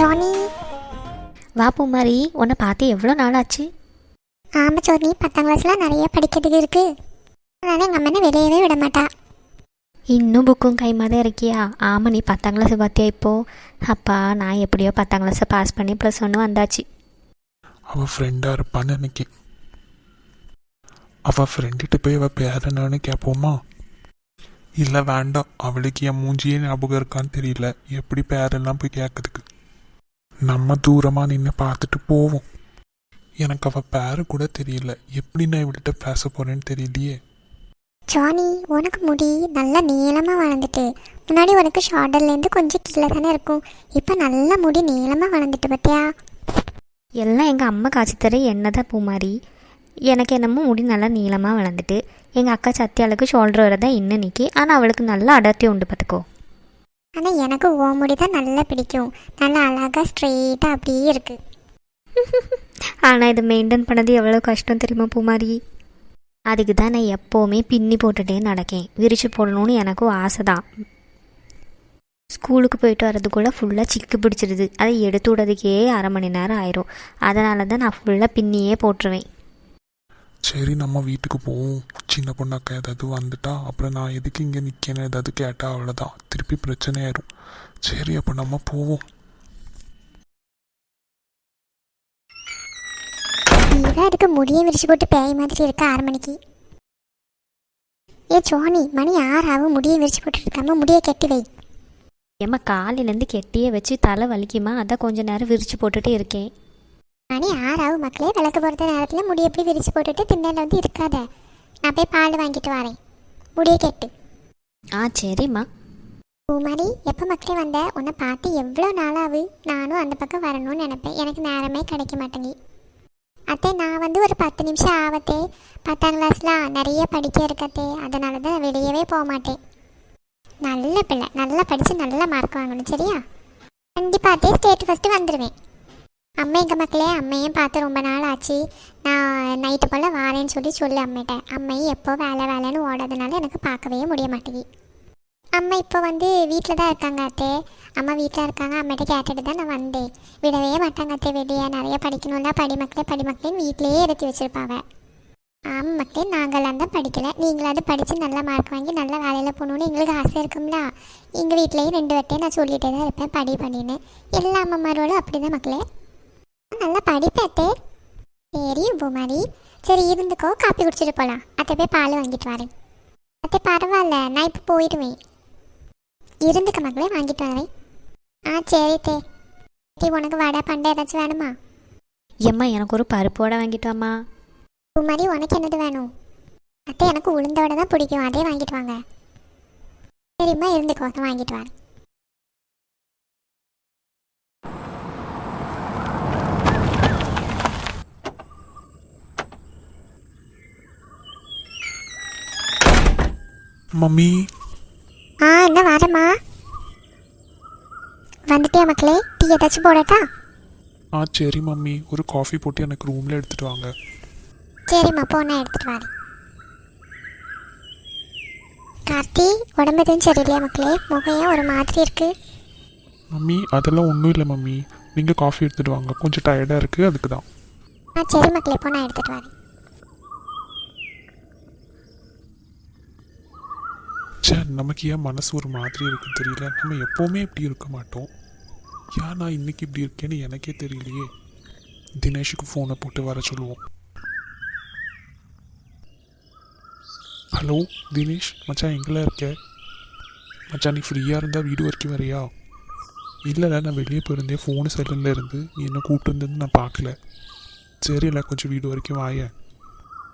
Johnny. வா பூமாரி உன்னை பார்த்து எவ்வளோ நாள் ஆச்சு ஆமாம் ஜோனி பத்தாம் கிளாஸ்லாம் நிறைய படிக்கிறதுக்கு இருக்கு. அதனால எங்கள் அம்மா என்ன வெளியவே விட மாட்டா. இன்னும் புக்கும் கைமா தான் இருக்கியா? ஆமாம் நீ பத்தாம் கிளாஸ் பார்த்தியா இப்போ? அப்பா நான் எப்படியோ பத்தாம் கிளாஸை பாஸ் பண்ணி ப்ளஸ் ஒன்று வந்தாச்சு. அவள் ஃப்ரெண்டாக இருப்பான்னு நினைக்கேன். அவள் ஃப்ரெண்டுகிட்ட போய் அவள் பேர் என்னன்னு கேட்போமா இல்லை வேண்டாம். அவளுக்கு என் மூஞ்சியே ஞாபகம் இருக்கான்னு தெரியல. எப்படி பேரெல்லாம் போய் கேட்கறதுக்கு? நம்ம தூரமாக நின்று பார்த்துட்டு போவோம். எனக்கு அவள் பேரு கூட தெரியல. எப்படி நான் இவள்கிட்ட பேச போறேன்னு தெரியலையே. ஜானி உனக்கு முடி நல்லா நீளமாக வளர்ந்துட்டு. முன்னாடி உனக்கு ஷார்டர்லேருந்து கொஞ்சம் கீழே தானே இருக்கும். இப்போ நல்ல முடி நீளமாக வளர்ந்துட்டு பார்த்தியா எல்லாம் எங்கள் அம்மா காய்ச்சி தர என்ன தான் பூமாரி. எனக்கு என்னமோ முடி நல்லா நீளமாக வளர்ந்துட்டு. எங்கள் அக்கா சத்தியாளுக்கு ஷோல்டர் வர தான் இன்னும் நிற்கி ஆனால் அவளுக்கு நல்லா அடர்த்தி உண்டு பார்த்துக்கோ ஆனால் எனக்கு ஓ முடி தான் நல்லா பிடிக்கும். நல்லா அழகாக ஸ்ட்ரெயிட்டாக அப்படியே இருக்குது ஆனால் இதை மெயின்டைன் பண்ணது எவ்வளோ கஷ்டம் தெரியுமா பூமாரி? அதுக்கு தான் நான் எப்போவுமே பின்னி போட்டுட்டே நடக்கேன். விரிச்சு போடணும்னு எனக்கும் ஆசை தான் ஸ்கூலுக்கு போயிட்டு வரதுக்குள்ளே ஃபுல்லாக சிக்கு பிடிச்சிருது. அதை எடுத்து விடதுக்கே அரை மணி நேரம் ஆயிரும். அதனால தான் நான் ஃபுல்லாக பின்னியே போட்டுருவேன். சரி நம்ம வீட்டுக்கு போவோம். சின்ன பொண்ணு அக்கா ஏதாவது வந்துட்டா அப்புறம் நான் எதுக்கு இங்கே நிற்கணும் ஏதாவது கேட்டால் அவ்வளோதான் திருப்பி பிரச்சனை ஆயிரும். சரி அப்போ நம்ம போவோம். நீதான் அதுக்கு முடியை விரிச்சு போட்டு பேய் மாதிரி இருக்க ஆறு மணிக்கு ஏ ஜோனி மணி ஆறாவும் முடியை விரிச்சு போட்டு இருக்காம முடியை கட்டி வை. ஏம்மா காலையிலேருந்து கெட்டியே வச்சு தலை வலிக்குமா? அதான் கொஞ்ச நேரம் விரிச்சு போட்டுட்டே இருக்கேன். மணி ஆறாவும் மக்களே விளக்கு போடுற நேரத்தில் முடியை எப்படி விரிச்சு போட்டுட்டு திண்ணையில் வந்து இருக்காத. நான் போய் பால் வாங்கிட்டு வரேன். முடியை கெட்டு. ஆ சரிம்மா. பூமாரி எப்போ மக்களே வந்த? உன்னை பார்த்து எவ்வளோ நாளாவு நானும் அந்த பக்கம் வரணும்னு நினைப்பேன். எனக்கு நேரமே கிடைக்க மாட்டேங்கி. அத்தை நான் வந்து ஒரு பத்து நிமிஷம் ஆவத்தே. பத்தாம் கிளாஸ்லாம் நிறைய படிக்க இருக்கத்தே அதனால தான் வெளியவே போக மாட்டேன். நல்ல பிள்ளை. நல்லா படித்து நல்ல மார்க் வாங்கணும். சரியா? கண்டிப்பாக ஸ்டேட் ஃபஸ்ட்டு வந்துடுவேன் அம்மா எங்கள் மக்களே அம்மையும் பார்த்து ரொம்ப நாள் ஆச்சு. நான் நைட்டு போல் வாரேன்னு சொல்லி சொல்லு அம்மிட்ட. அம்மையும் எப்போ வேலை வேலைன்னு ஓடாதனால எனக்கு பார்க்கவே முடிய மாட்டேங்கி. அம்மா இப்போ வந்து வீட்டில் தான் இருக்காங்க அத்தே. அம்மா வீட்டில் இருக்காங்க அம்மாட்ட கேட்டுட்டு தான் நான் வந்தேன். விடவே மாட்டாங்க அத்தே வெளியே. நிறைய படிக்கணும்னா படிமக்களே மக்களே வீட்டிலேயே எடுத்து வச்சுருப்பாங்க ஆமாம் மக்களே நாங்களாம் தான் படிக்கலை. நீங்களாவது படித்து நல்ல மார்க் வாங்கி நல்ல வேலையில் போகணுன்னு எங்களுக்கு ஆசை இருக்கும்ல. எங்கள் வீட்லேயும் ரெண்டு வட்டையும் நான் சொல்லிகிட்டே தான் இருப்பேன் படி பண்ணின்னு. எல்லா அம்மாமாரோடும் அப்படி தான் மக்களே. நல்லா படிப்பேன் அத்தே. சரி பூமாரி. சரி இருந்துக்கோ காப்பி குடிச்சிட்டு போகலாம் அத்தை போய் பால் வாங்கிட்டு வரேன். அத்தை பரவாயில்ல நான் இப்போ போயிடுவேன். இருந்துக்க மக்களே வாங்கிட்டு வரேன். ஆ சரி தே உனக்கு வடை பண்டை ஏதாச்சும் வேணுமா? ஏம்மா எனக்கு ஒரு பருப்பு வடை வாங்கிட்டு வாம்மா. மாதிரி உனக்கு என்னது வேணும்? அத்தை எனக்கு உளுந்த வடை தான் பிடிக்கும். அதே வாங்கிட்டு வாங்க. சரிம்மா இருந்துக்கோ நான் வாங்கிட்டு வரேன். மம்மி. ஆ என்ன வரேம்மா. வந்துட்டியா மக்களே? டீ ஏதாச்சும் போடட்டா? ஆ சரி மம்மி. ஒரு காஃபி போட்டு எனக்கு ரூமில் எடுத்துகிட்டு வாங்க. சரிம்மா போ நான் எடுத்துட்டு வரேன். கார்த்தி உடம்பு எதுவும் சரியில்லையா மக்களே? முகம் ஏன் ஒரு மாதிரி இருக்கு. மம்மி அதெல்லாம் ஒன்றும் இல்லை மம்மி. நீங்கள் காஃபி எடுத்துகிட்டு வாங்க. கொஞ்சம் டயர்டாக இருக்குது அதுக்கு தான் ஆ சரி மக்களே போ நான் எடுத்துட்டு வரேன் நமக்கு ஏன் மனசு ஒரு மாதிரி இருக்கும் தெரியல? நம்ம எப்போவுமே இப்படி இருக்க மாட்டோம். ஏன் நான் இன்னைக்கு இப்படி இருக்கேன்னு எனக்கே தெரியலையே. தினேஷுக்கு ஃபோனை போட்டு வர சொல்லுவோம். ஹலோ தினேஷ் மச்சான் எங்கெல்லாம் இருக்க? மச்சான் நீ ஃப்ரீயாக இருந்தால் வீடு வரைக்கும் வரையா? இல்லைல்ல நான் வெளியே போயிருந்தேன். ஃபோனு செல்லில் இருந்து நீ என்ன கூப்பிட்டு இருந்தேன்னு நான் பார்க்கல. சரி கொஞ்சம் வீடு வரைக்கும் வாயேன்.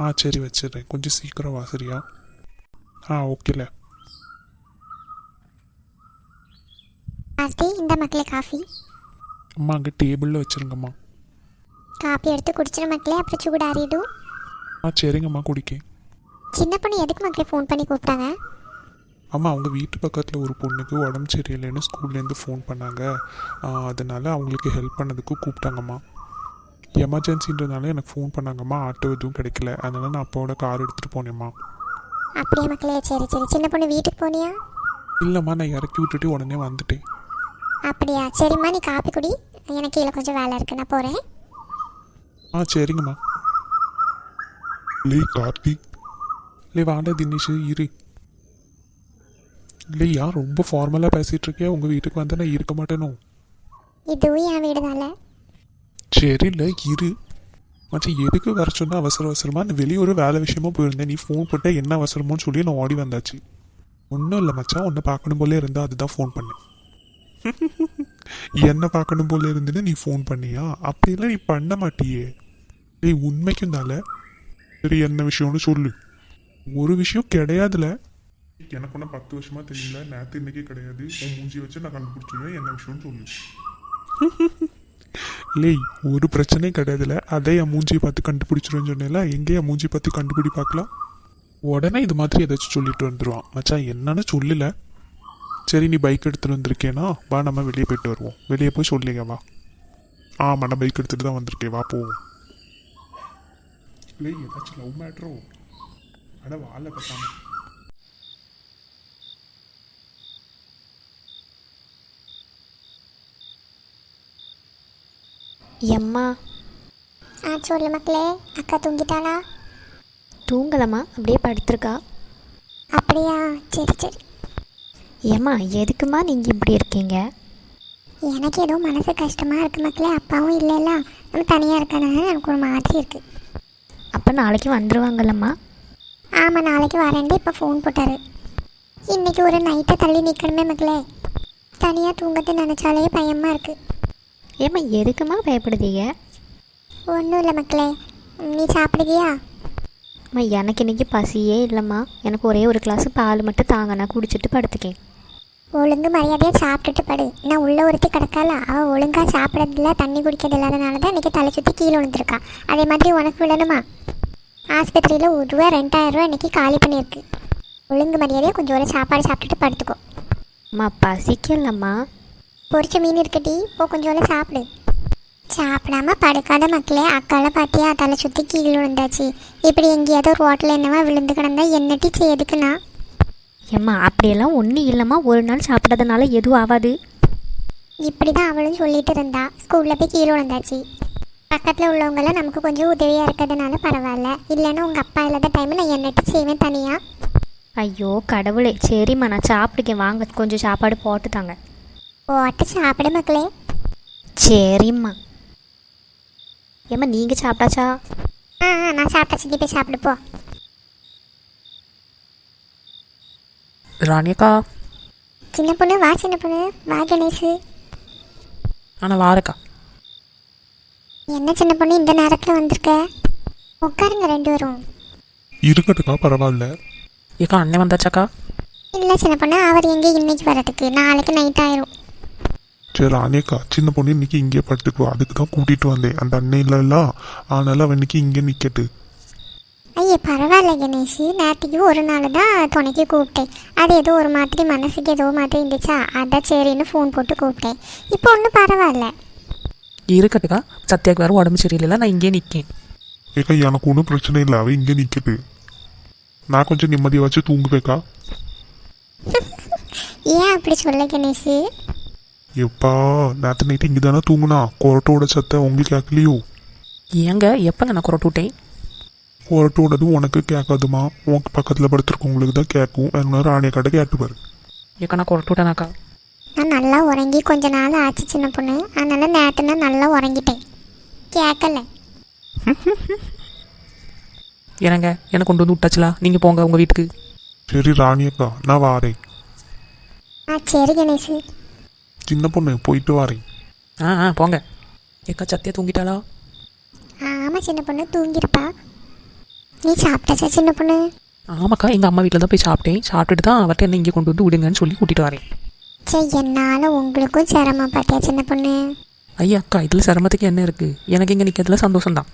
ஆ சரி வச்சிடுறேன். கொஞ்சம் சீக்கிரம் வா சரியா? ஆ ஓகேல கார்த்தி இந்த மக்களே காஃபி. அம்மா அங்கே டேபிளில் வச்சுருங்கம்மா. காப்பி எடுத்து குடிச்சிட மக்களே அப்புறம் சூடாறிடும் ஆ சரிங்கம்மா குடிக்கேன் சின்ன பொண்ணு எதுக்கு மக்களே ஃபோன் பண்ணி கூப்பிட்டாங்க? அம்மா அவங்க வீட்டு பக்கத்தில் ஒரு பொண்ணுக்கு உடம்பு சரியில்லைன்னு ஸ்கூல்லேருந்து ஃபோன் பண்ணாங்க. அதனால அவங்களுக்கு ஹெல்ப் பண்ணதுக்கு கூப்பிட்டாங்கம்மா. எமர்ஜென்சின்றதுனால எனக்கு ஃபோன் பண்ணாங்கம்மா. ஆட்டோ எதுவும் கிடைக்கல. அதனால நான் அப்பாவோட கார் எடுத்துகிட்டு போனேம்மா. அப்படியே மக்களே சரி சரி. சின்ன பொண்ணு வீட்டுக்கு போனியா? இல்லைம்மா நான் இறக்கி விட்டுட்டு உடனே வந்துட்டேன். அப்படியா? சரிம்மா நீ காப்பி குடி. எனக்கு கீழே கொஞ்சம் வேலை இருக்கு. நான் போகிறேன் ஆ சரிங்கம்மா. லே கார்த்திக் லே வாடா தினேஷ் இரு. இல்லையா ரொம்ப ஃபார்மலாக பேசிகிட்டு இருக்கே உங்கள் வீட்டுக்கு வந்து நான் இருக்க மாட்டேனோ? இதுவும் என் வீடு தானே சரி இல்லை இரு. மச்சான் எதுக்கு வர சொன்ன அவசர அவசரமா? நான் வெளியே ஒரு வேலை விஷயமா போயிருந்தேன். நீ ஃபோன் போட்ட என்ன அவசரமோன்னு சொல்லி நான் ஓடி வந்தாச்சு. ஒன்றும் இல்லை மச்சான். உன்னை பார்க்கணும் போல இருந்தா அதுதான் ஃபோன் பண்ணேன். என்ன பார்க்கணும் போல இருந்துன்னு நீ ஃபோன் பண்ணியா? அப்படியெல்லாம் நீ பண்ண மாட்டியே. டேய் உண்மைக்கும் தால சரி என்ன விஷயம்னு சொல்லு. ஒரு விஷயம் கிடையாதுல. எனக்கு ஒன்றும் பத்து வருஷமா தெரியல. நேற்று இன்னைக்கு கிடையாது. உன் மூஞ்சி வச்சு நான் கண்டுபிடிச்சிருவேன். என்ன விஷயம்னு சொல்லு. லேய் ஒரு பிரச்சனையும் கிடையாதுல. அதே என் மூஞ்சியை பார்த்து கண்டுபிடிச்சிருவேன்னு சொன்னேன்ல. எங்கே என் மூஞ்சி பார்த்து கண்டுபிடி பார்க்கலாம் உடனே இது மாதிரி ஏதாச்சும் சொல்லிட்டு வந்துடுவான் மச்சான் என்னன்னு சொல்லல. சரி நீ பைக் எடுத்துட்டு வந்திருக்கேனா? வா நம்ம வெளியே போயிட்டு வருவோம். வெளியே போய் சொல்லிங்க வா. ஆமாம் நான் பைக் எடுத்துட்டு தான் வந்திருக்கேன். வா போவோம். லே ஏதாச்சும் லவ் மேட்ரோ அட வாழ பேசாம எம்மா. ஆ சொல்லு மக்களே அக்கா தூங்கிட்டாளா? தூங்கலம்மா அப்படியே படுத்திருக்கா. அப்படியா? சரி சரி. ஏம்மா எதுக்குமா நீங்கள் இப்படி இருக்கீங்க? எனக்கு ஏதோ மனசு கஷ்டமாக இருக்குது மக்களே அப்பாவும் இல்லைல்ல. நம்ம தனியாக இருக்கனால எனக்கு ஒரு மாதிரி இருக்குது அப்போ நாளைக்கு வந்துடுவாங்கல்லம்மா ஆமாம் நாளைக்கு வரேன்ட்டு இப்போ ஃபோன் போட்டாரு. இன்னைக்கு ஒரு நைட்டை தள்ளி நிற்கணுமே மக்களே. தனியாக தூங்கத்தை நினச்சாலே பயமாக இருக்குது ஏம்மா எதுக்குமா பயப்படுதீங்க? ஒன்றும் இல்லை மக்களே. நீ சாப்பிடுவியா அம்மா எனக்கு இன்னைக்கு பசியே இல்லைம்மா. எனக்கு ஒரே ஒரு கிளாஸ் பால் மட்டும் தாங்க நான் குடிச்சிட்டு படுத்துக்கேன். ஒழுங்கு மரியாதையாக சாப்பிட்டுட்டு படு. நான் உள்ள ஒருத்தி கிடக்கால அவள் ஒழுங்காக சாப்பிட்றதில்ல தண்ணி குடிக்கிறது இல்லாதனால தான் இன்றைக்கி தலை சுற்றி கீழே விழுந்திருக்கா. அதே மாதிரி உனக்கு விடணுமா ஆஸ்பத்திரியில் ஒரு ரூபா ரெண்டாயிரம் ரூபா இன்றைக்கி காலி பண்ணியிருக்கு. ஒழுங்கு மரியாதையாக கொஞ்சம் ஒரு சாப்பாடு சாப்பிட்டுட்டு படுத்துக்கோ. அம்மா பசிக்கலம்மா. பொரிச்ச மீன் இருக்கட்டி இப்போ கொஞ்சம் சாப்பிடு. சாப்பிடாம படுக்காத மக்களே அக்கால பார்த்தியா தலை சுற்றி கீழே விழுந்தாச்சு. இப்படி எங்கேயாவது ஒரு ஹோட்டல் என்னவா விழுந்து கிடந்தா என்னட்டி செய்யுதுக்குண்ணா ஏம்மா அப்படியெல்லாம் ஒன்றும் இல்லைம்மா. ஒரு நாள் சாப்பிட்றதுனால எதுவும் ஆகாது இப்படி தான் அவளும் சொல்லிட்டு இருந்தா. ஸ்கூலில் போய் கீழே விழுந்தாச்சு. பக்கத்தில் உள்ளவங்கெல்லாம் நமக்கு கொஞ்சம் உதவியாக இருக்கிறதுனால பரவாயில்ல. இல்லைன்னா உங்கள் அப்பா இல்லாத டைமில் நான் என்னட்டு செய்வேன் தனியாக ஐயோ கடவுளே. சரிம்மா நான் சாப்பிட்டுக்கேன் வாங்க கொஞ்சம் சாப்பாடு போட்டு தாங்க. ஓட்டு சாப்பிடு மக்களே. சரிம்மா. ஏம்மா நீங்கள் சாப்பிட்டாச்சா? ஆ ஆ, நான் சாப்பிட்டாச்சு. நீ போய் சாப்பிடு போ. ராணியக்கா. சின்ன பொண்ணு வா சின்ன பொண்ணு. வா கணேஷு ஆனால் வாரக்கா. என்ன சின்ன பொண்ணு இந்த நேரத்தில் வந்திருக்க? உட்காருங்க ரெண்டு பேரும். இருக்கட்டுக்கா பரவாயில்ல. ஏக்கா அண்ணன் வந்தாச்சாக்கா? இல்லை சின்ன பொண்ணு அவர் எங்கே இன்னைக்கு வரதுக்கு நாளைக்கு நைட் ஆயிரும். சரி அனேக்கா சின்ன பொண்ணு இன்னைக்கு இங்கே படுத்துக்குவா. அதுக்கு தான் கூட்டிட்டு வந்தேன். அந்த அண்ணன் இல்லைல்ல. அதனால அவன் இன்னைக்கு இங்கே நிக்கட்டு. ஐயே பரவாயில்ல கணேஷ். நேற்றுக்கு ஒரு நாள் தான் துணைக்கு கூப்பிட்டேன். அது ஏதோ ஒரு மாதிரி மனசுக்கு ஏதோ மாதிரி இருந்துச்சா? அதான் சரின்னு ஃபோன் போட்டு கூப்பிட்டேன். இப்போ ஒன்றும் பரவாயில்ல. இருக்கட்டுக்கா சத்யாக்கு வேறு உடம்பு சரியில்லை நான் இங்கேயே நிற்கேன் ஏக்கா எனக்கு ஒன்றும் பிரச்சனை இல்லை. அவன் இங்கே நிக்கட்டு நான் கொஞ்சம் நிம்மதியாக வச்சு தூங்குவேக்கா. ஏன் அப்படி சொல்ல கணேஷ்? எப்பா நேற்று நைட்டு இங்கே தானே தூங்குனா? கொரட்டோட சத்தம் உங்களுக்கு கேட்கலையோ ஏங்க எப்போங்க நான் குரட்டு விட்டேன்? கொரட்டோடது உனக்கு கேட்காதுமா? உனக்கு பக்கத்தில் படுத்துருக்கவங்களுக்கு தான் கேட்கும். வேணும்னா ராணியக்காட்ட கேட்டுப்பாரு. ஏக்கா நான் குரட்டு விட்டேனாக்கா நான் நல்லா உறங்கி கொஞ்ச நாள் ஆச்சு சின்ன பொண்ணு. அதனால நேற்று நான் நல்லா உறங்கிட்டேன். கேட்கல. ஏனங்க எனக்கு கொண்டு வந்து விட்டாச்சுலா? நீங்கள் போங்க உங்கள் வீட்டுக்கு. சரி ராணியக்கா நான் வாரேன். ஆ சரி கணேஷ் சின்ன பொண்ணு போயிட்டு வாரேன். ஆ ஆ போங்க. ஏக்கா சத்யா தூங்கிட்டாளா? ஆமாம் சின்ன பொண்ணு தூங்கிருப்பா நீ சாப்பிட்டாச்சா சின்ன பொண்ணு? ஆமாக்கா எங்கள் அம்மா வீட்டில் தான் போய் சாப்பிட்டேன். சாப்பிட்டுட்டு தான் அவர்கிட்ட என்ன இங்கே கொண்டு வந்து விடுங்கன்னு சொல்லி கூட்டிகிட்டு வரேன். சரி என்னால் உங்களுக்கும் சிரமம் பார்த்தியா சின்ன பொண்ணு? ஐயா அக்கா இதில் சிரமத்துக்கு என்ன இருக்குது எனக்கு இங்கே நிற்கிறதுல சந்தோஷம்தான்.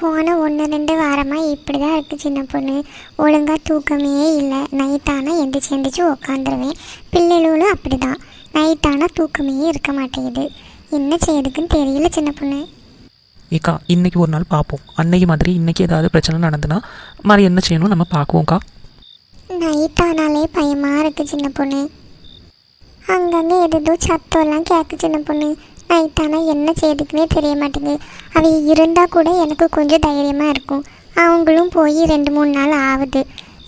போன ஒன்று ரெண்டு வாரமாக இப்படி தான் இருக்குது சின்ன பொண்ணு. ஒழுங்காக தூக்கமே இல்லை. நைட்டானால் எந்திரிச்சு எந்திரிச்சு உக்காந்துருவேன். பிள்ளைகளும் அப்படி தான் நைட்டானால் தூக்கமே இருக்க மாட்டேங்குது. என்ன செய்யுதுக்குன்னு தெரியல சின்ன பொண்ணு. ஏக்கா இன்னைக்கு ஒரு நாள் பார்ப்போம் அன்னைக்கு மாதிரி இன்னைக்கு ஏதாவது பிரச்சனை நடந்துன்னா மாதிரி என்ன செய்யணும் நம்ம பார்க்குவோம்க்கா நைட்டானாலே பயமாக இருக்குது சின்ன பொண்ணு. அங்கங்கே எதோ சத்தம்லாம் கேட்கு சின்ன பொண்ணு. நைட் ஆனால் என்ன செய்யுதுக்குன்னே தெரிய மாட்டேங்குது. அவ இருந்தால் கூட எனக்கு கொஞ்சம் தைரியமாக இருக்கும். அவங்களும் போய் ரெண்டு மூணு நாள் ஆகுது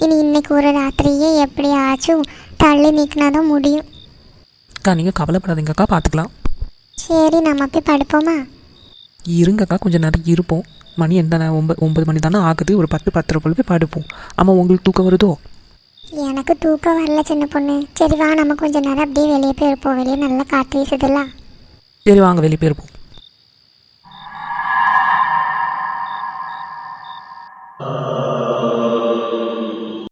இனி இன்னைக்கு ஒரு ராத்திரியே எப்படியாச்சும் தள்ளி நீக்கினா தான் முடியும். அக்கா நீங்கள் கவலைப்படாதீங்கக்கா பார்த்துக்கலாம் சரி நம்ம போய் படுப்போமா? இருங்கக்கா கொஞ்சம் நேரம் இருப்போம். மணி எந்த ஒம்பது ஒன்பது மணி தானே ஆகுது. ஒரு பத்து பத்து போல போய் படுப்போம். ஆமாம் உங்களுக்கு தூக்கம் வருதோ? எனக்கு தூக்கம் வரல சின்ன பொண்ணு. சரி வா நம்ம கொஞ்ச நேரம் அப்படியே வெளியே போயிருப்போம் வெளியே நல்லா காற்று வீசுதுல்ல. சரி வாங்க வெளியே போயிருப்போம் Uh...